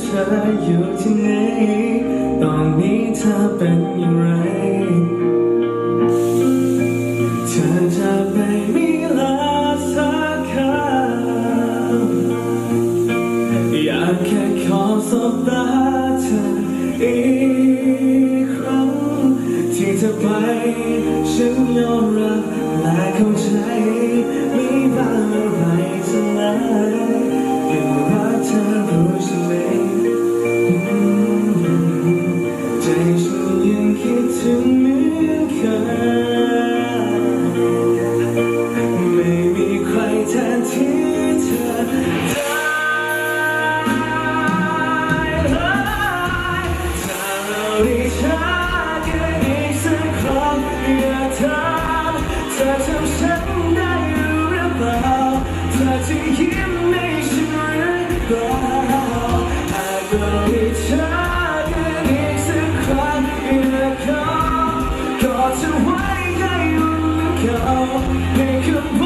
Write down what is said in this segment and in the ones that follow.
เธออยู่ที่ไหนตอนนี้เธอเป็นอย่างไร เธอจะไม่มีลาสักคำอยากแค่ขอสบตาเธออีกครั้ง ที่เธอไปฉันยอมรับและเข้าใจ อทำฉันได้หรือเปล่าเธอจะยิ้มให้ฉันหรือเปล่าอาจจะมีเธอกันอีกสักครั้งอีกแล้วก็ไว้ใจมันเขาในคำพูด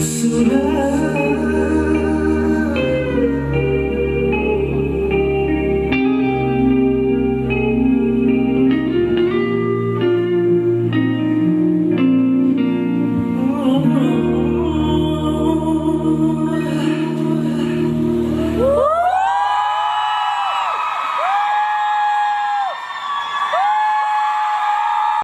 Should I?